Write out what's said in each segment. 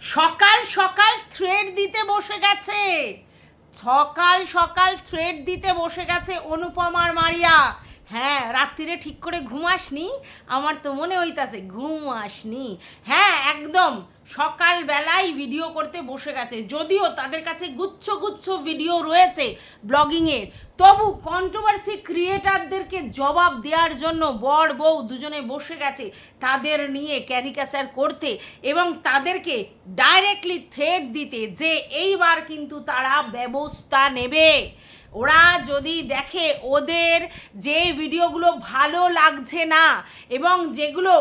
সকাল সকাল থ্রেড দিতে বসে গেছে। সকাল সকাল থ্রেড দিতে বসে গেছে অনুপমার মারিয়া। হ্যাঁ রাত্রিরে ঠিক করে ঘুমাসনি আমার তো মনে হইতাছে ঘুম আসনি। হ্যাঁ একদম। সকালবেলায় ভিডিও করতে বসে গেছে। যদিও তাদের কাছে গুচ্ছ গুচ্ছ ভিডিও রয়েছে ব্লগিংয়ের তবু কন্ট্রোভার্সি ক্রিয়েটারদেরকে জবাব দেওয়ার জন্য বর বউ দুজনে বসে গেছে তাদের নিয়ে ক্যারিকাচার করতে এবং তাদেরকে ডাইরেক্টলি থ্রেড দিতে যে এইবার কিন্তু তারা ব্যবস্থা নেবে। ওরা যদি দেখে ওদের যে ভিডিওগুলো ভালো লাগছে না, এবং যেগুলো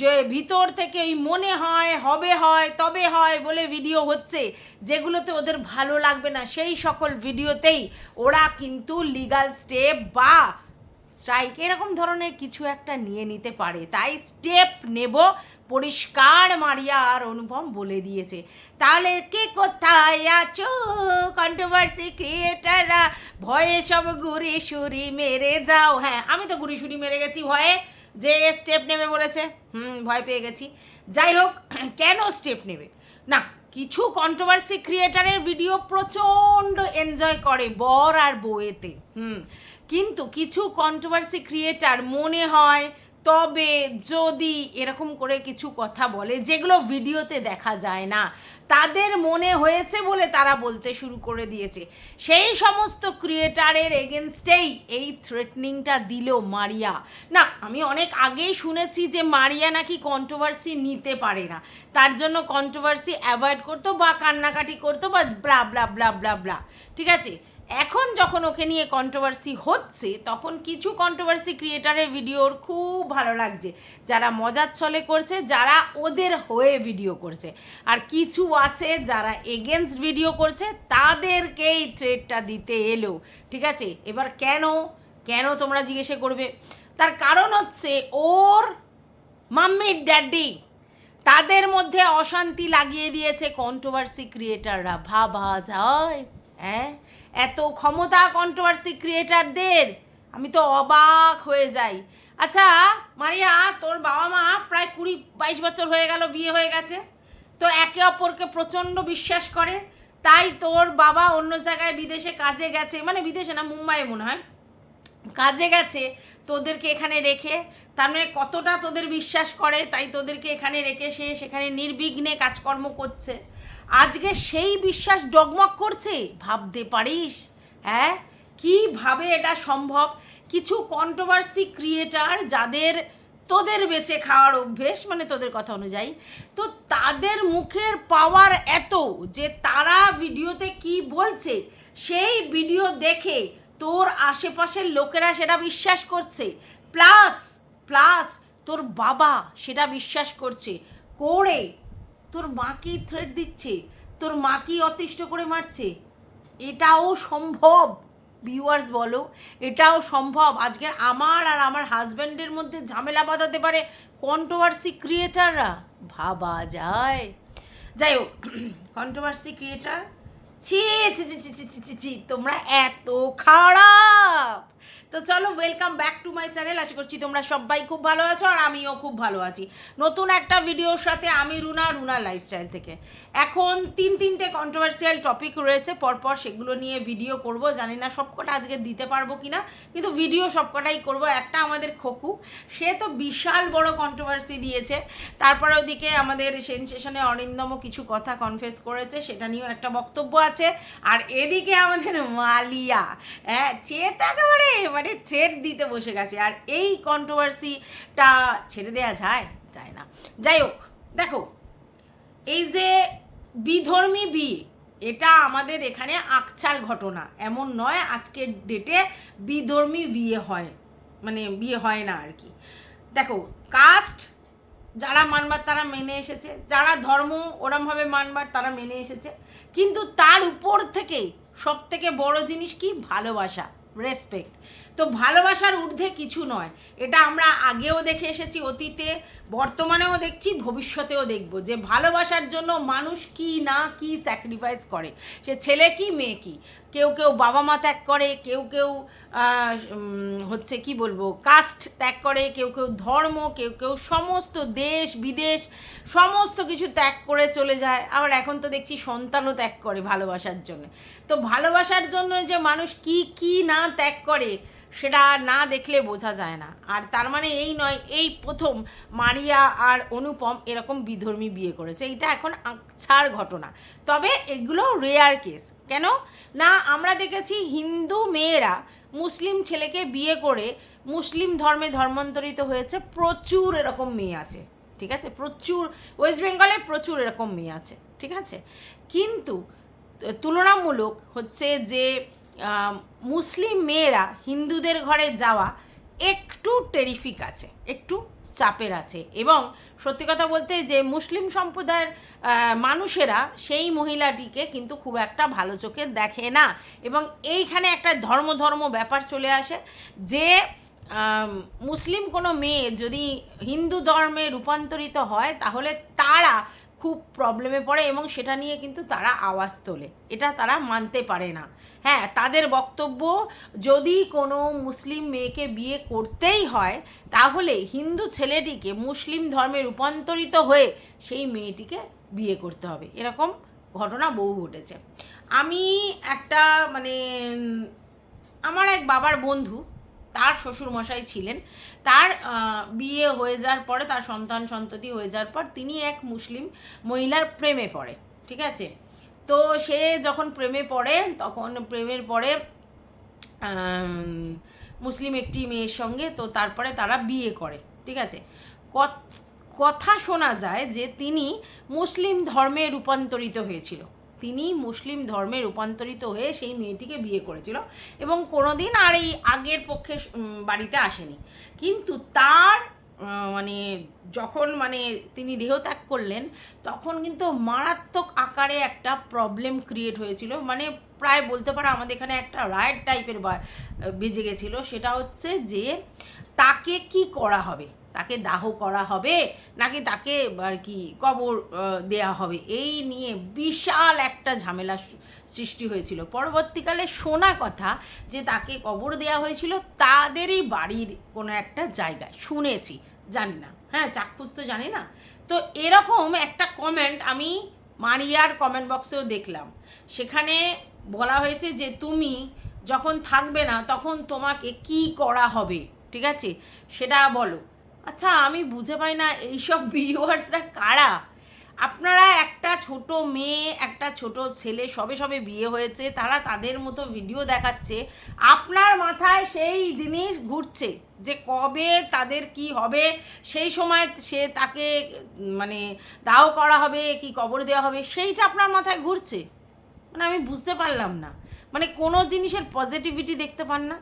যে ভিতর থেকে ওই মনে হয় হবে হয় তবে হয় বলে ভিডিও হচ্ছে, যেগুলোতে ওদের ভালো লাগবে না, সেই সকল ভিডিওতেই ওরা কিন্তু লিগাল স্টেপ বা স্ট্রাইক এরকম ধরনের কিছু একটা নিয়ে নিতে পারে। তাই স্টেপ নেব পরিষ্কার মারিয়া আর অনুপম বলে দিয়েছে। তাহলে কে কোথায় আছো? কন্ট্রোভার্সি ক্রিয়েটাররা ভয়ে সব ঘুরি সুরি মেরে যাও। হ্যাঁ আমি তো ঘুরি সুরি মেরে গেছি ভয়ে। যে স্টেপ নেবে বলেছে, হুম, ভয় পেয়ে গেছি। যাই হোক, কেন স্টেপ নেবে? না, কিছু কন্ট্রোভার্সি ক্রিয়েটারের ভিডিও প্রচণ্ড এনজয় করে বর আর বউয়েতে, হুম। কিন্তু কিছু কন্ট্রোভার্সি ক্রিয়েটার মনে হয় তবে যদি এরকম করে কিছু কথা বলে, যেগুলো ভিডিওতে দেখা যায় না, তাদের মনে হয়েছে বলে তারা বলতে শুরু করে দিয়েছে। সেই সমস্ত ক্রিয়েটারের এগেনস্টেই এই থ্রেটনিংটা দিল মারিয়া। না, আমি অনেক আগেই শুনেছি যে মারিয়া নাকি কন্ট্রোভার্সি নিতে পারে না। তার জন্য কন্ট্রোভার্সি অ্যাভয়েড করতো বা কান্নাকাটি করতো বা blah blah blah blah blah ঠিক আছে? এখন যখন ওকে নিয়ে কন্ট্রোভার্সি হচ্ছে, তখন কিছু কন্ট্রোভার্সি ক্রিয়েটারের ভিডিওর খুব ভালো লাগছে। যারা মজার ছলে করছে, যারা ওদের হয়ে ভিডিও করছে। আর কিছু আছে যারা এগেনস্ট ভিডিও করছে, তাদেরকেই থ্রেডটা দিতে এলো। ঠিক আছে? এবার কেন? কেন তোমরা জিজ্ঞেসে করবে? তার কারণ হচ্ছে ওর মাম্মির ড্যাডি তাদের মধ্যে অশান্তি লাগিয়ে দিয়েছে কন্ট্রোভার্সি ক্রিয়েটাররা ভাবা যায়। হ্যাঁ? এত ক্ষমতা কন্ট্রোভার্সি ক্রিয়েটারদের আমি তো অবাক হয়ে যাই। আচ্ছা মারিয়া, তোর বাবা মা প্রায় কুড়ি বাইশ বছর হয়ে গেল, বিয়ে হয়ে গেছে। তো একে অপরকে প্রচণ্ড বিশ্বাস করে। তাই তোর বাবা অন্য জায়গায় বিদেশে কাজে গেছে মানে বিদেশে না, মুম্বাইয়ে মনে হয়। কাজে গেছে, তোদেরকে এখানে রেখে। তার মানে কতটা তোদের বিশ্বাস করে, তাই তোদেরকে এখানে রেখে সে সেখানে নির্বিঘ্নে কাজকর্ম করছে। আজকে সেই বিশ্বাস ডগমগ করছে? ভাবতে পারিস? হ্যাঁ? কীভাবে এটা সম্ভব? কিছু কন্ট্রোভার্সি ক্রিয়েটার যাদের তোদের বেঁচে খাওয়ার অভ্যেস মানে তোদের কথা অনুযায়ী, তো তাদের মুখের পাওয়ার এত যে তারা ভিডিওতে কি বলছে? সেই ভিডিও দেখে তোর আশেপাশের লোকেরা সেটা বিশ্বাস করছে। প্লাস প্লাস তোর বাবা সেটা বিশ্বাস করছে। করে তোর মাকেই থ্রেট দিচ্ছে, তোর মাকেই অতিষ্ঠ করে মারছে। এটাও সম্ভব ভিউয়ার্স বলো, এটাও সম্ভব। আজকে আমার আর আমার হাজব্যান্ডের মধ্যে ঝামেলা বাঁধাতে পারে কন্ট্রোভার্সি ক্রিয়েটাররা ভাবা যায়। যাই হোক কন্ট্রোভার্সি ক্রিয়েটার ছি ছি ছি ছি ছি ছি, তোমরা এত খারাপ! তো চলো welcome back to my channel আশা করছি তোমরা সবাই খুব ভালো আছো আর আমিও খুব ভালো আছি। নতুন একটা ভিডিওর সাথে আমি রুনা রুনা লাইফস্টাইল থেকে। এখন তিন, তিনটে কন্ট্রোভার্সিয়াল টপিক রয়েছে, পরপর সেগুলো নিয়ে ভিডিও করব। জানি না সবকটা আজকে দিতে পারব কি না কিন্তু ভিডিও সবকটাই করব। একটা আমাদের খোকু, সে তো বিশাল বড় কন্ট্রোভার্সি দিয়েছে। তারপরে ওদিকে আমাদের সেনসেশনে অরিন্দম কিছু কথা কনফেস করেছে, সেটা নিয়েও একটা বক্তব্য আছে। আর এদিকে আমাদের মালিয়া হ্যাঁ চেত একেবারে মানে থ্রেড দিতে বসে গেছে। আর এই কন্ট্রোভার্সিটা ছেড়ে দেওয়া যায়? যায় না। যাই হোক, দেখো, এই যে বিধর্মী বিয়ে এটা আমাদের এখানে আকছার ঘটনা। এমন নয় আজকের ডেটে বিধর্মী বিয়ে হয় মানে বিয়ে হয় না আর কি। দেখো কাস্ট যারা মানবার তারা মেনে এসেছে, যারা ধর্ম ওরমভাবে মানবার তারা মেনে এসেছে। কিন্তু তার উপর থেকে সব থেকে বড় জিনিস কি? ভালোবাসা। রেসপেক্ট তো ভালোবাসার ঊর্ধ্বে কিছু নয়। এটা আমরা আগেও দেখে এসেছি, অতীতে, বর্তমানেও দেখছি, ভবিষ্যতেও দেখব যে ভালোবাসার জন্য মানুষ কি না কি স্যাক্রিফাইস করে। সে ছেলে কি, মেয়ে কি? কেউ কেউ বাবা মা ত্যাগ করে, কেউ কেউ হচ্ছে কি বলব কাস্ট ত্যাগ করে, কেউ কেউ ধর্ম, কেউ কেউ সমস্ত দেশ, বিদেশ, সমস্ত কিছু ত্যাগ করে চলে যায়। আবার এখন তো দেখছি সন্তানও ত্যাগ করে ভালোবাসার জন্য। তো ভালোবাসার জন্য যে মানুষ কি কি না ত্যাগ করে সেটা না দেখলে বোঝা যায় না। আর তার মানে এই নয়, এই প্রথম মারিয়া আর অনুপম এরকম বিধর্মী বিয়ে করেছে। এটা এখন আচ্ছার ঘটনা। তবে এগুলো রেয়ার কেস কেন? না, আমরা দেখেছি হিন্দু মেয়েরা মুসলিম ছেলেকে বিয়ে করে মুসলিম ধর্মে ধর্মান্তরিত হয়েছে। প্রচুর এরকম মেয়ে আছে। ঠিক আছে? প্রচুর ওয়েস্ট বেঙ্গলে প্রচুর এরকম মেয়ে আছে। ঠিক আছে? কিন্তু, তুলনামূলক হচ্ছে যে মুসলিম মেয়েরা হিন্দুদের ঘরে যাওয়া একটু টেরিফিক আছে, একটু চাপের আছে। এবং সত্যি কথা বলতে যে মুসলিম সম্প্রদায়ের মানুষেরা সেই মহিলাটিকে কিন্তু খুব একটা ভালো চোখে দেখে না। এবং এইখানে একটা ধর্ম ধর্ম ব্যাপার চলে আসে যে মুসলিম কোনো মেয়ে যদি হিন্দু ধর্মে রূপান্তরিত হয়, তাহলে তারা খুব প্রবলেমে পড়ে এবং সেটা নিয়ে কিন্তু তারা আওয়াজ তোলে। এটা তারা মানতে পারে না। হ্যাঁ তাদের বক্তব্য যদি কোনো মুসলিম মেয়েকে বিয়ে করতেই হয়, তাহলে হিন্দু ছেলেটিকে মুসলিম ধর্মে রূপান্তরিত হয়ে সেই মেয়েটিকে বিয়ে করতে হবে। এরকম ঘটনা বহু ঘটেছে। আমি একটা মানে আমার এক বাবার বন্ধু তার শ্বশুরমশাই ছিলেন। তার বিয়ে হয়ে যাওয়ার পরে, তার সন্তান সন্ততি হয়ে যাওয়ার পর তিনি এক মুসলিম মহিলার প্রেমে পড়ে, ঠিক আছে? তো সে যখন প্রেমে পড়ে, তখন প্রেমের পরে মুসলিম একটি মেয়ের সঙ্গে, তো তারপরে তারা বিয়ে করে, ঠিক আছে? কথা শোনা যায় যে তিনি মুসলিম ধর্মে রূপান্তরিত হয়েছিল। তিনি মুসলিম ধর্মে রূপান্তরিত হয়ে সেই মেয়েটিকে বিয়ে করেছিল এবং কোনোদিন আর এই আগের পক্ষে বাড়িতে আসেনি। কিন্তু তার মানে যখন মানে তিনি দেহত্যাগ করলেন, তখন কিন্তু মারাত্মক আকারে একটা প্রবলেম ক্রিয়েট হয়েছিল। মানে প্রায় বলতে পারো আমাদের এখানে একটা রায়ের টাইপের বেজে গেছিল। সেটা হচ্ছে যে তাকে কি করা হবে? তাকে দাহ করা হবে, নাকি তাকে আর কি কবর দেয়া হবে? এই নিয়ে বিশাল একটা ঝামেলা সৃষ্টি হয়েছিল। পরবর্তীকালে শোনা কথা যে তাকে কবর দেয়া হয়েছিল তাদেরই বাড়ির কোনো একটা জায়গায়। শুনেছি, জানি না। হ্যাঁ চাক্ষুষ তো জানি না। তো এরকম একটা কমেন্ট আমি মারিয়ার কমেন্ট বক্সেও দেখলাম। সেখানে বলা হয়েছে যে তুমি যখন থাকবে না তখন তোমাকে কি করা হবে? ঠিক আছে? সেটা বলো। আচ্ছা আমি বুঝে পাই না এইসব ভিউয়ার্সরা কারা? আপনারা একটা ছোট মেয়ে, একটা ছোট ছেলে, সবে সবে বিয়ে হয়েছে, তারা তাদের মতো ভিডিও দেখাচ্ছে, আপনার মাথায় সেই জিনিস ঘুরছে যে কবে তাদের কি হবে? সেই সময় সে তাকে মানে দাহ করা হবে, কি কবর দেওয়া হবে, সেইটা আপনার মাথায় ঘুরছে? মানে আমি বুঝতে পারলাম না। মানে কোনো জিনিসের পজিটিভিটি দেখতে পান না?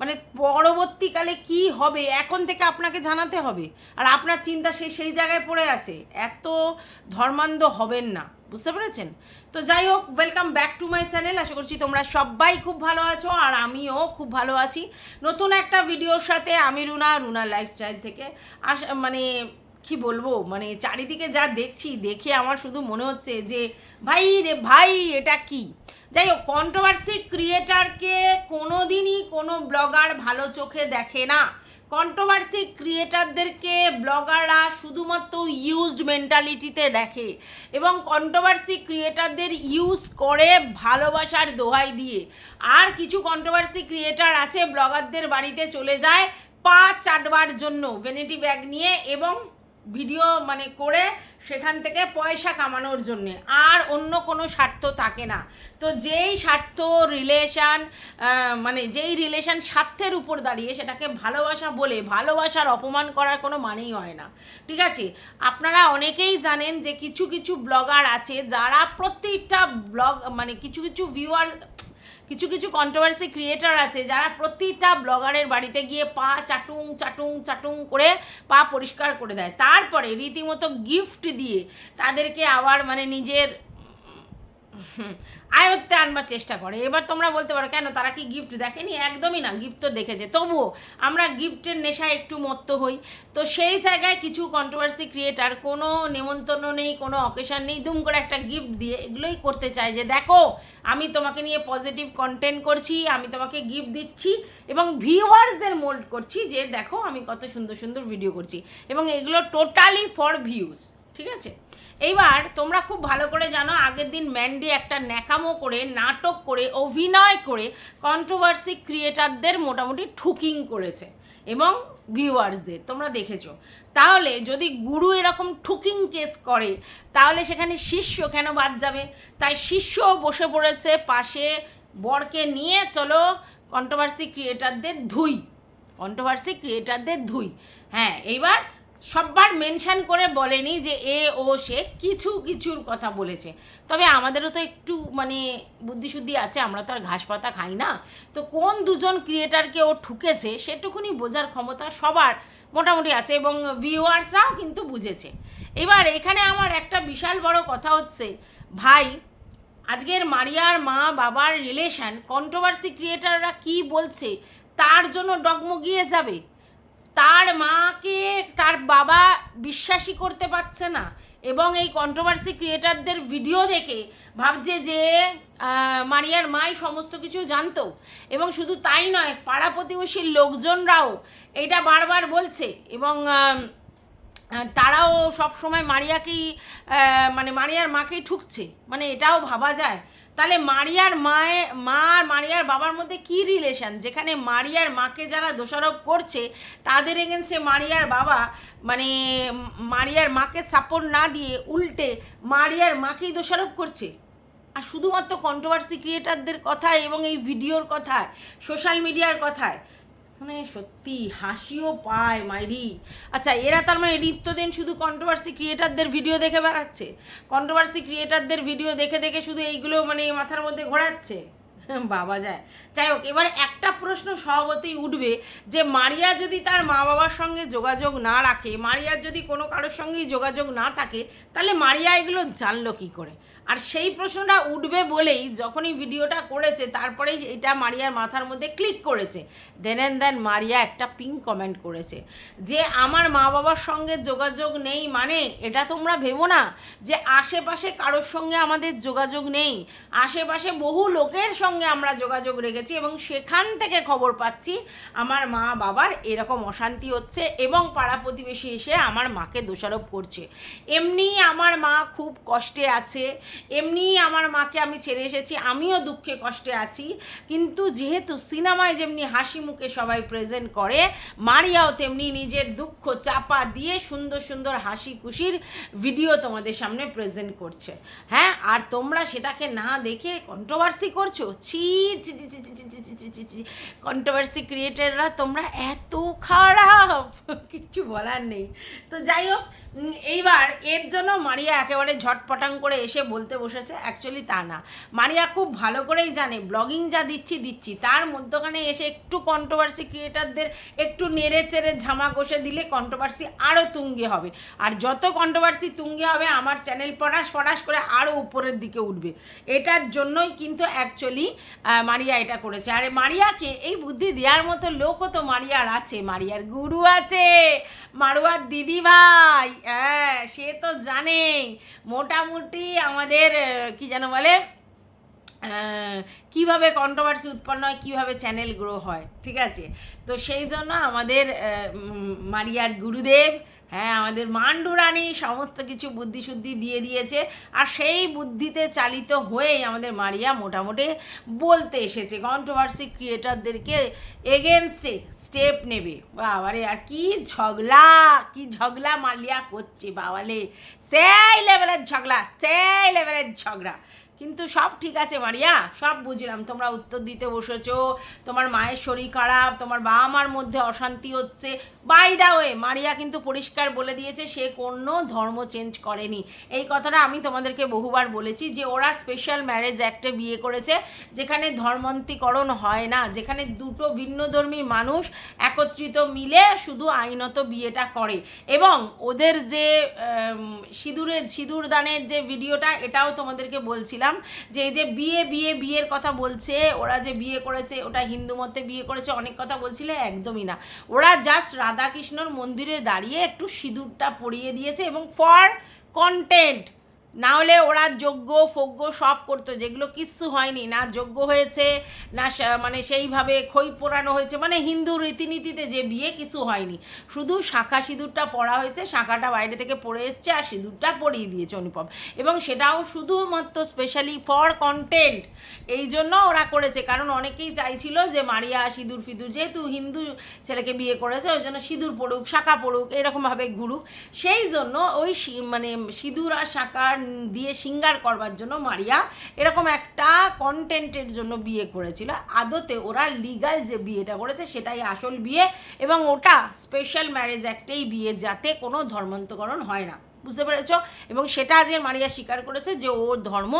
মানে পরবর্তীকালে কি হবে, এখন থেকে আপনাকে জানাতে হবে। আর আপনার চিন্তা সেই সেই জায়গায় পড়ে আছে। এত ধর্মান্ধ হবেন না, বুঝতে পেরেছেন? তো যাই হোক welcome back to my channel আশা করছি তোমরা সবাই খুব ভালো আছো, আর আমিও খুব ভালো আছি। নতুন একটা ভিডিওর সাথে আমি রুনা রুনা লাইফস্টাইল থেকে আস মানে কি বলব? মানে চারিদিকে যা দেখছি, দেখে আমার শুধু মনে হচ্ছে যে, ভাই রে ভাই, এটা কি? যাই হোক কন্ট্রোভার্সি ক্রিয়েটারকে কোনো দিনই কোনো ব্লগার ভালো চোখে দেখে না। কন্ট্রোভার্সি ক্রিয়েটারদেরকে ব্লগাররা শুধুমাত্র ইউজড মেন্টালিটিতে দেখে এবং কন্ট্রোভার্সি ক্রিয়েটারদের ইউজ করে ভালোবাসার দোহাই দিয়ে। আর কিছু কন্ট্রোভার্সি ক্রিয়েটার আছে ব্লগারদের বাড়িতে চলে যায়, পা চাটবার জন্য ভ্যানিটি ব্যাগ নিয়ে এবং ভিডিও মানে করে সেখান থেকে পয়সা কামানোর জন্যে। আর অন্য কোনো স্বার্থ থাকে না। তো যেই স্বার্থ রিলেশান মানে যেই রিলেশান স্বার্থের উপর দাঁড়িয়ে সেটাকে ভালোবাসা বলে ভালোবাসার অপমান করার কোনো মানেই হয় না। ঠিক আছে? আপনারা অনেকেই জানেন যে কিছু কিছু ব্লগার আছে যারা প্রত্যেকটা ব্লগ মানে কিছু কিছু ভিউয়ার কিছু কিছু কন্ট্রোভার্সি ক্রিয়েটার আছে যারা প্রতিটা ব্লগারের বাড়িতে গিয়ে পা চাটুং চাটুং চাটুং করে পা পরিষ্কার করে দেয়। তারপরে রীতিমতো গিফট দিয়ে তাদেরকে আবার মানে নিজের আয়ত্তে আনবার চেষ্টা করে। এবার তোমরা বলতে পারো, কেন তারা কি গিফট দেখেনি? একদমই না গিফট তো দেখেছে। তবুও আমরা গিফটের নেশায় একটু মত্ত হই। তো সেই জায়গায় কিছু কন্ট্রোভার্সি ক্রিয়েটার কোনো নেমন্তন্ন নেই, কোনো অকেশন নেই দুম করে একটা গিফট দিয়ে এগুলোই করতে চায় যে, দেখো, আমি তোমাকে নিয়ে পজিটিভ কন্টেন্ট করছি, আমি তোমাকে গিফট দিচ্ছি এবং ভিউয়ার্সদের মোল্ড করছি যে, দেখো, আমি কত সুন্দর সুন্দর ভিডিও করছি এবং এগুলো টোটালি ফর ভিউজ ঠিক আছে? এইবার তোমরা খুব ভালো করে জানো, আগের দিন ম্যান্ডি একটা ন্যাকামো করে, নাটক করে, অভিনয় করে কন্ট্রোভার্সি ক্রিয়েটারদের মোটামুটি ঠুকিং করেছে এবং ভিউয়ার্সদের তোমরা দেখেছ। তাহলে যদি গুরু এরকম ঠুকিং কেস করে, তাহলে সেখানে শিষ্য কেন বাদ যাবে? তাই শিষ্য বসে পড়েছে, পাশে বরকে নিয়ে চলো কন্ট্রোভার্সি ক্রিয়েটারদের ধুই। কন্ট্রোভার্সি ক্রিয়েটারদের ধুই। হ্যাঁ এইবার সববার মেনশন করে বলেনি যে এ, ও, সে কিছু কিছুর কথা বলেছে। তবে আমাদেরও তো একটু মানে বুদ্ধিশুদ্ধি আছে, আমরা তো আর ঘাস পাতা খাই না। তো কোন দুজন ক্রিয়েটারকে ও ঠুকেছে সেটুকুনি বোঝার ক্ষমতা সবার মোটামুটি আছে এবং ভিউয়ার্সরাও কিন্তু বুঝেছে। এবার এখানে আমার একটা বিশাল বড় কথা হচ্ছে, ভাই, আজকের মারিয়ার মা বাবার রিলেশন কন্ট্রোভার্সি ক্রিয়েটাররা কি বলছে, তার জন্য ডগমগিয়ে যাবে? তার মাকে তার বাবা বিশ্বাসই করতে পারছে না এবং এই কন্ট্রোভার্সি ক্রিয়েটারদের ভিডিও দেখে ভাবছে যে মারিয়ার মাই সমস্ত কিছু জানতো। এবং শুধু তাই নয়, পাড়া প্রতিবেশীর লোকজনরাও এটা বারবার বলছে এবং তারাও সব সময় মারিয়াকেই মানে মারিয়ার মাকেই ঠুকছে। মানে এটাও ভাবা যায় তাহলে মারিয়ার মায়ে, মা আর মারিয়ার বাবার মধ্যে কি রিলেশন যেখানে মারিয়ার মাকে যারা দোষারোপ করছে, তাদের এগেনস্টে মারিয়ার বাবা মানে মারিয়ার মাকে সাপোর্ট না দিয়ে উল্টে মারিয়ার মাকেই দোষারোপ করছে। আর শুধুমাত্র কন্ট্রোভার্সি ক্রিয়েটারদের কথায় এবং এই ভিডিওর কথায় সোশ্যাল মিডিয়ার কথায় মানে সত্যি হাসিও পায় মাইরি। আচ্ছা এরা তার মানে নিত্যদিন শুধু কন্ট্রোভার্সি ক্রিয়েটারদের ভিডিও দেখে বেড়াচ্ছে? কন্ট্রোভার্সি ক্রিয়েটারদের ভিডিও দেখে দেখে শুধু এইগুলো মানে মাথার মধ্যে ঘোরাচ্ছে? বাবা যায়। যাই হোক, এবার একটা প্রশ্ন স্বভাবতেই উঠবে যে, মারিয়া যদি তার মা বাবার সঙ্গে যোগাযোগ না রাখে মারিয়ার যদি কোনো কারোর সঙ্গেই যোগাযোগ না থাকে, তাহলে মারিয়া এগুলো জানলো কী করে? আর সেই প্রশ্নটা উঠবে বলেই যখনই ভিডিওটা করেছে, তারপরেই এটা মারিয়ার মাথার মধ্যে ক্লিক করেছে। দেন অ্যান্ড দেন মারিয়া একটা পিঙ্ক কমেন্ট করেছে যে, আমার মা বাবার সঙ্গে যোগাযোগ নেই মানে এটা তোমরা ভেবো না যে, আশেপাশে কারোর সঙ্গে আমাদের যোগাযোগ নেই। আশেপাশে বহু লোকের সঙ্গে আমরা যোগাযোগ রেখেছি এবং সেখান থেকে খবর পাচ্ছি আমার মা বাবার এরকম অশান্তি হচ্ছে এবং পাড়া প্রতিবেশী এসে আমার মাকে দোষারোপ করছে। এমনি আমার মা খুব কষ্টে আছে এমনি আমার মাকে আমি ছেড়ে এসেছি, আমিও দুঃখে কষ্টে আছি। কিন্তু যেহেতু সিনেমায় যেমনি হাসি মুখে সবাই প্রেজেন্ট করে, মারিয়াও তেমনি নিজের দুঃখ চাপা দিয়ে সুন্দর সুন্দর হাসি খুশির ভিডিও তোমাদের সামনে প্রেজেন্ট করছে। হ্যাঁ আর তোমরা সেটাকে না দেখে কন্ট্রোভার্সি করছ? ছি কন্ট্রোভার্সি ক্রিয়েটাররা তোমরা এত খারাপ, কিচ্ছু বলার নেই। তো যাই হোক এইবার এর জন্য মারিয়া একেবারে ঝটপটাং করে এসে বলতে বসেছে অ্যাকচুয়ালি তা না। মারিয়া খুব ভালো করেই জানে ব্লগিং যা দিচ্ছি দিচ্ছি। তার মধ্যখানে এসে একটু কন্ট্রোভার্সি ক্রিয়েটারদের একটু নেড়ে চেড়ে ঝামা কষে দিলে কন্ট্রোভার্সি আরও তুঙ্গে হবে। আর যত কন্ট্রোভার্সি তুঙ্গে হবে, আমার চ্যানেল পটাশ পটাশ করে আরও উপরের দিকে উঠবে। এটার জন্যই কিন্তু অ্যাকচুয়ালি মারিয়া এটা করেছে। আরে মারিয়াকে এই বুদ্ধি দেওয়ার মতো লোকও তো মারিয়ার আছে, মারিয়ার গুরু আছে, মারুয়ার দিদি ভাই হ্যাঁ সে তো জানেই। মোটামুটি আমাদের কি যেন বলে কীভাবে কন্ট্রোভার্সি উৎপন্ন হয়, কীভাবে চ্যানেল গ্রো হয়, ঠিক আছে? তো সেই জন্য আমাদের মারিয়ার গুরুদেব হ্যাঁ আমাদের মান্ডু রানী সমস্ত কিছু বুদ্ধি শুদ্ধি দিয়ে দিয়েছে আর সেই বুদ্ধিতে চালিত হয়েই আমাদের মারিয়া মোটামুটি বলতে এসেছে। কন্ট্রোভার্সি ক্রিয়েটারদেরকে এগেনস্টে স্টেপ নেবে। বাবারে, আর কি ঝগলা কি ঝগলা মালিয়া করছে বাবালে। সেই লেভেলের ঝগড়া, সেই লেভেলের ঝগড়া। কিন্তু সব ঠিক আছে মারিয়া, সব বুঝলাম। তোমরা উত্তর দিতে বসেছো, তোমার মায়ের শরীর খারাপ, তোমার বাবা মার মধ্যে অশান্তি হচ্ছে বাই দা ওয়ে মারিয়া কিন্তু পরিষ্কার বলে দিয়েছে, সে কোনো ধর্ম চেঞ্জ করেনি। এই কথাটা আমি তোমাদেরকে বহুবার বলেছি যে ওরা স্পেশাল ম্যারেজ অ্যাক্টে বিয়ে করেছে, যেখানে ধর্মান্তিকরণ হয় না, যেখানে দুটো ভিন্নধর্মী মানুষ একত্রিত মিলে শুধু আইনত বিয়েটা করে। এবং ওদের যে সিঁদুরের, সিঁদুর দানের যে ভিডিওটা, এটাও তোমাদেরকে বলছিলাম যে এই যে বিয়ে বিয়ে, বিয়ের কথা বলছে, ওরা যে বিয়ে করেছে, ওটা হিন্দু মতে বিয়ে করেছে, অনেক কথা বলছিলে, একদমই না। ওরা জাস্ট রাধাকৃষ্ণর মন্দিরে দাঁড়িয়ে একটু সিঁদুরটা পরিয়ে দিয়েছে এবং ফর কন্টেন্ট না হলে ওরা যজ্ঞ ফজ্ঞ সব করতো, যেগুলো কিচ্ছু হয়নি। না যজ্ঞ হয়েছে, না মানে সেইভাবে খই পোড়ানো হয়েছে মানে হিন্দু রীতিনীতিতে যে বিয়ে কিছু হয়নি। শুধু শাখা সিঁদুরটা পরা হয়েছে, শাখাটা বাইরে থেকে পরে এসছে আর সিঁদুরটা পরিয়ে দিয়েছে অনুপম। এবং সেটাও শুধুমাত্র স্পেশালি ফর কন্টেন্ট এই জন্য ওরা করেছে। কারণ অনেকেই চাইছিল যে মারিয়া সিঁদুর ফিদুর, যেহেতু হিন্দু ছেলেকে বিয়ে করেছে, ওই জন্য সিঁদুর পড়ুক, শাখা পড়ুক, এরকমভাবে ঘুরুক। সেই জন্য ওই মানে সিঁদুর আর শাখা দিয়ে সিঙ্গার করবার জন্য মারিয়া এরকম একটা কন্টেন্টের জন্য বিয়ে করেছিল। আদতে ওরা লিগাল যে বিয়েটা করেছে সেটাই আসল বিয়ে এবং ওটা স্পেশাল ম্যারেজ অ্যাক্টেই বিয়ে যাতে কোনো ধর্মান্তকরণ হয় না। বুঝতে পেরেছ? এবং সেটা আজকে মারিয়া স্বীকার করেছে যে ওর ধর্ম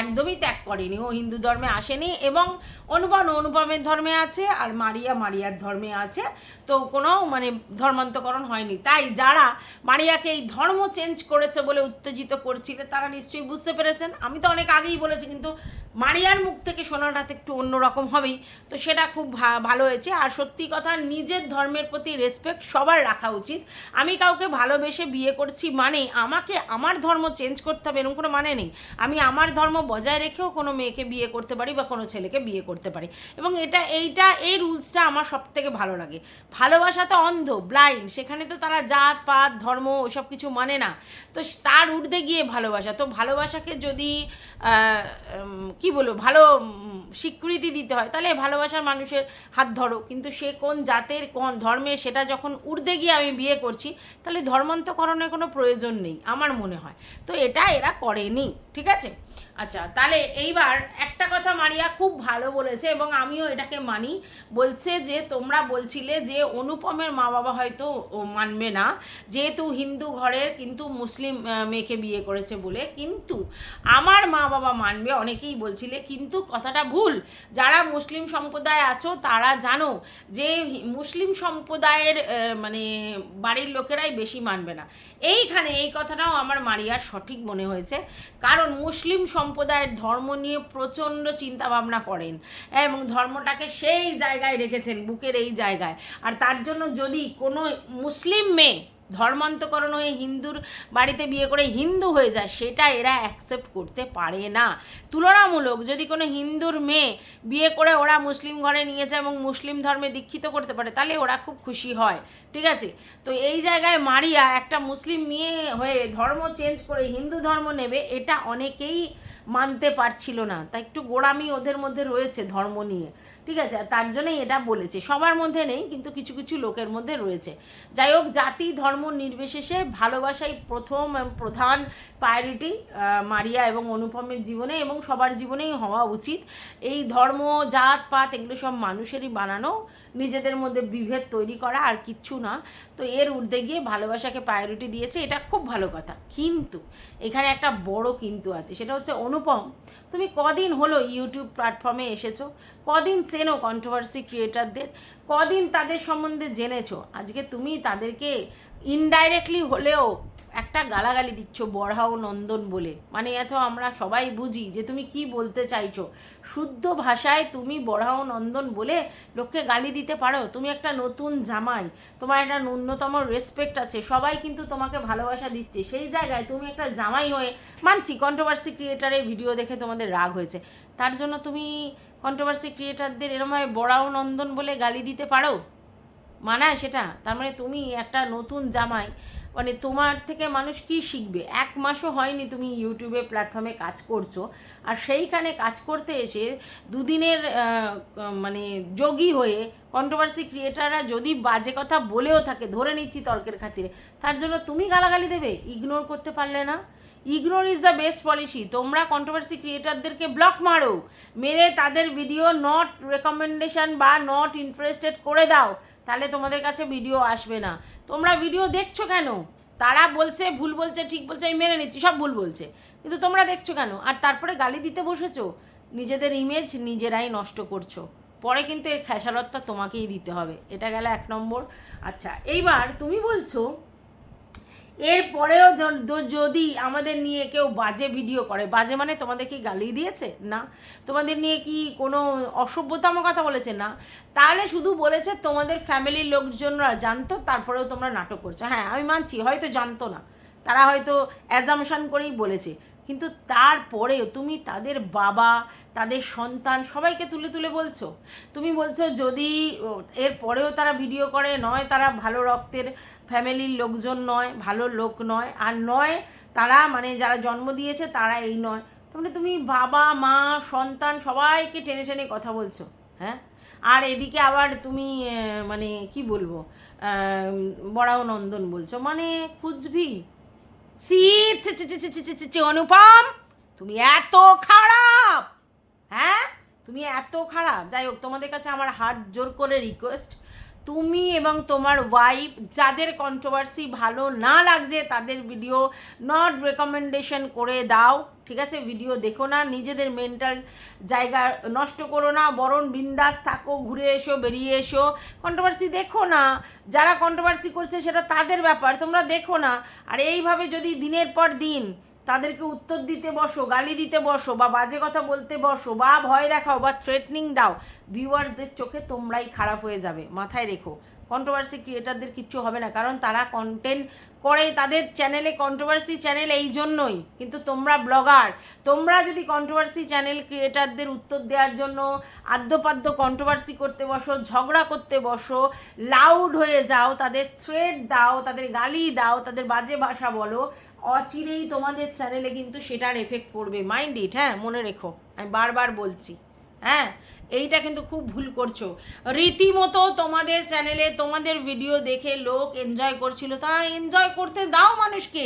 একদমই ত্যাগ করেনি। ও হিন্দু ধর্মে আসেনি এবং অনুপম, অনুপমের ধর্মে আছে আর মারিয়া, মারিয়ার ধর্মে আছে। তো কোনো মানে ধর্মান্তকরণ হয়নি। তাই যারা মারিয়াকে এই ধর্ম চেঞ্জ করেছে বলে উত্তেজিত করছিলে, তারা নিশ্চয়ই বুঝতে পেরেছেন। আমি তো অনেক আগেই বলেছি, কিন্তু মারিয়ার মুখ থেকে শোনাটা তো একটু অন্যরকম হবেই। তো সেটা খুব ভালো হয়েছে। আর সত্যি কথা, নিজের ধর্মের প্রতি রেসপেক্ট সবার রাখা উচিত। আমি কাউকে ভালোবেসে বিয়ে করছি মানে আমাকে আমার ধর্ম চেঞ্জ করতে হবে, এরকম কোনো মানে নেই। আমি আমার ধর্ম বজায় রেখেও কোনো মেয়েকে বিয়ে করতে পারি বা কোনো ছেলেকে বিয়ে করতে পারি। এবং এটা, এইটা, এই রুলসটা আমার সব থেকে ভালো লাগে। ভালোবাসা তো অন্ধ ব্লাইন্ড সেখানে তো তারা জাত, পাত, ধর্ম ওসব কিছু মানে না। তো তার ঊর্ধ্বে গিয়ে ভালোবাসা। তো ভালোবাসাকে যদি কি বলব, ভালো স্বীকৃতি দিতে হয়, তাহলে ভালোবাসার মানুষের হাত ধরো। কিন্তু সে কোন জাতের, কোন ধর্মে, সেটা যখন ঊর্ধ্বে গিয়ে আমি বিয়ে করছি, তাহলে ধর্মান্তকরণের কোনো প্রয়োজন নেই, আমার মনে হয়। তো এটা এরা করেনি, ঠিক আছে? আচ্ছা তাহলে এইবার একটা কথা মারিয়া খুব ভালো বলেছে এবং আমিও এটাকে মানি। বলছে যে, তোমরা বলছিলে যে, অনুপমের মা বাবা হয়তো মানবে না। যেহেতু হিন্দু ঘরের কিন্তু মুসলিম মেয়েকে বিয়ে করেছে বলে। কিন্তু আমার মা বাবা মানবে, অনেকেই বলছিলে। কিন্তু কথাটা ভুল। যারা মুসলিম সম্প্রদায় আছো, তারা জানো যে মুসলিম সম্প্রদায়ের মানে বাড়ির লোকেরাই বেশি মানবে না। এইখানে এই কথাটাও আমার মারিয়ার সঠিক মনে হয়েছে। কারণ মুসলিম সম্প্রদায়ের ধর্ম নিয়ে প্রচণ্ড চিন্তাভাবনা করেন। এবং ধর্মটাকে সেই জায়গায় রেখেছেন, বুকের এই জায়গায়। আর তার জন্য যদি কোনো মুসলিম মেয়ে ধর্মান্তকরণ হয়ে হিন্দুর বাড়িতে বিয়ে করে হিন্দু হয়ে যায়, সেটা এরা অ্যাকসেপ্ট করতে পারে না। তুলনামূলক যদি কোনো হিন্দুর মেয়ে বিয়ে করে ওরা মুসলিম ঘরে নিয়েছে এবং মুসলিম ধর্মে দীক্ষিত করতে পারে, তাহলে ওরা খুব খুশি হয়, ঠিক আছে? তো এই জায়গায় মারিয়া একটা মুসলিম মেয়ে হয়ে ধর্ম চেঞ্জ করে হিন্দু ধর্ম নেবে, এটা অনেকেই মানতে পারছিল না। তা একটু গোড়ামি ওদের মধ্যে রয়েছে ধর্ম নিয়ে। ঠিক আছে তার জন্যই এটা বলেছে। সবার মধ্যে নেই, কিন্তু কিছু কিছু লোকের মধ্যে রয়েছে। যাই হোক, জাতি, ধর্ম নির্বিশেষে ভালোবাসাই প্রথম প্রধান প্রায়োরিটি মারিয়া এবং অনুপমের জীবনে এবং সবার জীবনেই হওয়া উচিত। এই ধর্ম, জাত, পাত এগুলো সব মানুষেরই বানানো, নিজেদের মধ্যে বিভেদ তৈরি করা আর কিচ্ছু না। তো এর ঊর্ধ্বে গিয়ে ভালোবাসাকে প্রায়োরিটি দিয়েছে, এটা খুব ভালো কথা। কিন্তু এখানে একটা বড় কিন্তু আছে, সেটা হচ্ছে অনুপম। তুমি কদিন হলো ইউটিউব প্ল্যাটফর্মে এসেছ? কদিন চেনো কন্ট্রোভার্সি ক্রিয়েটারদের কদিন তাদের সম্বন্ধে জেনেছো? আজকে তুমি তাদেরকে ইনডাইরেক্টলি হলেও একটা গালাগালি দিচ্ছ বড়াও নন্দন বলে। মানে এত আমরা সবাই বুঝি যে তুমি কি বলতে চাইছো। শুদ্ধ ভাষায় তুমি বড়াও নন্দন বলে লোককে গালি দিতে পারো? তুমি একটা নতুন জামাই, তোমার একটা ন্যূনতম রেসপেক্ট আছে, সবাই কিন্তু তোমাকে ভালোবাসা দিচ্ছে। সেই জায়গায় তুমি একটা জামাই হয়ে মানছি কন্ট্রোভার্সি ক্রিয়েটারের ভিডিও দেখে তোমাদের রাগ হয়েছে। তার জন্য তুমি কন্ট্রোভার্সি ক্রিয়েটারদের এরমভাবে বড়াও নন্দন বলে গালি দিতে পারো? মানায় সেটা? তার মানে তুমি একটা নতুন জামাই মানে তোমার থেকে মানুষ কি শিখবে? এক মাসও হয়নি তুমি ইউটিউবে প্ল্যাটফর্মে কাজ করছ। আর সেইখানে কাজ করতে এসে দুদিনের মানে যোগী হয়ে কন্ট্রোভার্সি ক্রিয়েটাররা যদি বাজে কথা বলেও থাকে, ধরে নিচ্ছি তর্কের খাতিরে, তার জন্য তুমি গালাগালি দেবে? ইগনোর করতে পারলে না? Ignore is the best policy তোমরা কন্ট্রোভার্সি ক্রিয়েটারদেরকে ব্লক মারো। মেরে তাদের ভিডিও নট রেকমেন্ডেশন বা নট ইন্টারেস্টেড করে দাও। তাহলে তোমাদের কাছে ভিডিও আসবে না। তোমরা ভিডিও দেখছ কেন? তারা বলছে, ভুল বলছে, ঠিক বলছে, আমি মেনে নিচ্ছি, সব ভুল বলছে। কিন্তু তোমরা দেখছ কেন? আর তারপরে গালি দিতে বসেছো? নিজেদের ইমেজ নিজেরাই নষ্ট করছ। পরে কিন্তু এর খেসারতটা তোমাকেই দিতে হবে। এটা গেল এক নম্বর। আচ্ছা এইবার তুমি বলছো এরপরেও যদি আমাদের নিয়ে কেউ বাজে ভিডিও করে, বাজে মানে তোমাদের কি গালি দিয়েছে? না। তোমাদের নিয়ে কি কোনো অসভ্যতাম কথা বলেছে? না। তাহলে শুধু বলেছে তোমাদের ফ্যামিলির লোকজনরা জানতো, তারপরেও তোমরা নাটক করছ। হ্যাঁ আমি মানছি, হয়তো জানতো না। তারা হয়তো অ্যাজামশান করেই বলেছে। কিন্তু তারপরেও তুমি তাদের বাবা, তাদের সন্তান সবাইকে তুলে তুলে বলছো। তুমি বলছো যদি এর পরেও তারা ভিডিও করে, নয় তারা ভালো রক্তের ফ্যামিলির লোকজন নয়, ভালো লোক নয়, আর নয় তারা মানে যারা জন্ম দিয়েছে তারা এই নয়। তাহলে তুমি বাবা, মা, সন্তান সবাইকে টেনে টেনে কথা বলছো হ্যাঁ? আর এদিকে আবার তুমি মানে কি বলব বড়াও নন্দন বলছো মানে খুঁজবি? চি অনুপম, তুমি এত খারাপ হ্যাঁ? তুমি এত খারাপ। যাই হোক, তোমাদের কাছে আমার হাত জোর করে রিকোয়েস্ট তুমি এবং তোমার ওয়াইফ যাদের কন্ট্রোভার্সি ভালো না লাগছে, তাদের ভিডিও নট রেকমেন্ডেশন করে দাও। ঠিক আছে? ভিডিও দেখো না, নিজেদের মেন্টাল জায়গা নষ্ট করো না। বরণ বিন্দাস থাকো, ঘুরে এসো, বেরিয়ে এসো। কন্ট্রোভার্সি দেখো না। যারা কন্ট্রোভার্সি করছে, সেটা তাদের ব্যাপার, তোমরা দেখো না। আর এইভাবে যদি দিনের পর দিন তাদেরকে উত্তর দিতে বসো, গালি দিতে বসো, বা বাজে কথা বলতে বসো, বা ভয় দেখাও, বা থ্রেটনিং দাও ভিউয়ার্সদের চোখে তোমরাই খারাপ হয়ে যাবে, মাথায় রেখো। কন্ট্রোভার্সি ক্রিয়েটারদের কিচ্ছু হবে না, কারণ তারা কন্টেন্ট করে তাদের চ্যানেলে কন্ট্রোভার্সি চ্যানেল এই জন্যই। কিন্তু তোমরা ব্লগার তোমরা যদি কন্ট্রোভার্সি চ্যানেল ক্রিয়েটারদের উত্তর দেওয়ার জন্য আদ্যপাদ্য কন্ট্রোভার্সি করতে বসো, ঝগড়া করতে বসো লাউড হয়ে যাও, তাদের থ্রেড দাও, তাদের গালি দাও, তাদের বাজে ভাষা বলো, অচিরেই তোমাদের চ্যানেলে কিন্তু সেটার এফেক্ট পড়বে। মাইন্ড ইট হ্যাঁ মনে রেখো, আমি বারবার বলছি। হ্যাঁ এইটা কিন্তু খুব ভুল করছ। রীতিমতো তোমাদের চ্যানেলে তোমাদের ভিডিও দেখে লোক এনজয় করছিল। তা এনজয় করতে দাও মানুষকে।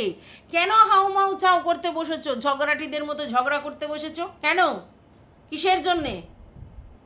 কেন হাউমাউ চাও করতে বসেছো? ঝগড়াটিদের মতো ঝগড়া করতে বসেছো? কেন? কিসের জন্যে?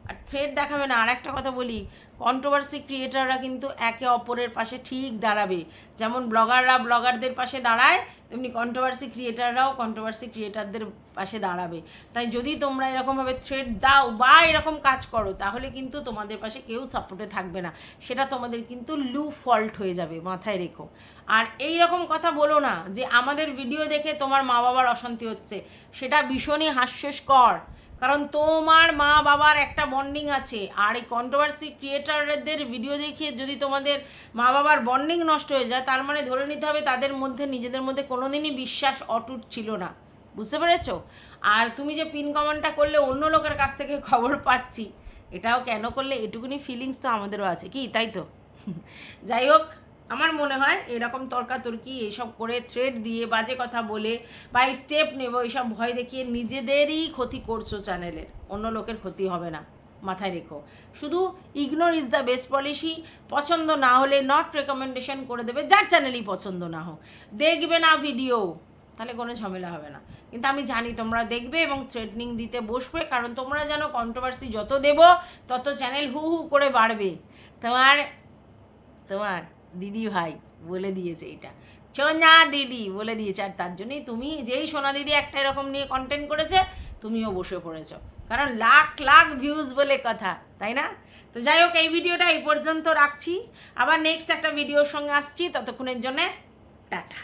আর থ্রেড দেখাবে না আর একটা কথা বলি কন্ট্রোভার্সি ক্রিয়েটাররা কিন্তু একে অপরের পাশে ঠিক দাঁড়াবে। যেমন ব্লগাররা ব্লগারদের পাশে দাঁড়ায়, তেমনি কন্ট্রোভার্সি ক্রিয়েটাররাও কন্ট্রোভার্সি ক্রিয়েটারদের পাশে দাঁড়াবে। তাই যদি তোমরা এরকমভাবে থ্রেড দাও বা এরকম কাজ করো, তাহলে কিন্তু তোমাদের পাশে কেউ সাপোর্টে থাকবে না। সেটা তোমাদের কিন্তু লু ফল্ট হয়ে যাবে, মাথায় রেখো। আর এই রকম কথা বলো না যে আমাদের ভিডিও দেখে তোমার মা বাবার অশান্তি হচ্ছে, সেটা ভীষণই হাস্যস্কর। কারণ তোমার মা বাবার একটা বন্ডিং আছে। আর এই কন্ট্রোভার্সি ক্রিয়েটারদের ভিডিও দেখে যদি তোমাদের মা বাবার বন্ডিং নষ্ট হয়ে যায়, তার মানে ধরে নিতে হবে তাদের মধ্যে, নিজেদের মধ্যে কোনোদিনই বিশ্বাস অটুট ছিল না। বুঝতে পেরেছ? আর তুমি যে পিন কমেন্টটা করলে, অন্য লোকের কাছ থেকে খবর পাচ্ছি, এটাও কেন করলে? এটুকুনি ফিলিংস তো আমাদেরও আছে। কি? তাই তো? যাই হোক আমার মনে হয় এরকম তর্কাতর্কি এইসব করে থ্রেড দিয়ে বাজে কথা বলে বা স্টেপ নেব এইসব ভয় দেখিয়ে নিজেদেরই ক্ষতি করছ চ্যানেলের অন্য লোকের ক্ষতি হবে না। মাথায় রেখো। শুধু ignore is the best policy পছন্দ না হলে নট রেকমেন্ডেশন করে দেবে, যার চ্যানেলই পছন্দ না হোক। দেখবে না ভিডিও তাহলে কোনো ঝামেলা হবে না। কিন্তু আমি জানি তোমরা দেখবে এবং থ্রেটনিং দিতে বসবে, কারণ তোমরা যেন কন্ট্রোভার্সি যত দেবো, তত চ্যানেল হু হু করে বাড়বে। তোমার তোমার। দিদি ভাই বলে দিয়েছে এটা। সোনা দিদি বলে দিয়েছে। আর তার জন্যই তুমি যেই সোনা দিদি একটা এরকম নিয়ে কন্টেন্ট করেছে, তুমিও বসে পড়েছ। কারণ লাখ লাখ ভিউজ বলে কথা, তাই না? তো যাই হোক, এই ভিডিওটা এই পর্যন্ত রাখছি। আবার নেক্সট একটা ভিডিওর সঙ্গে আসছি, ততক্ষণের জন্যে টাটা।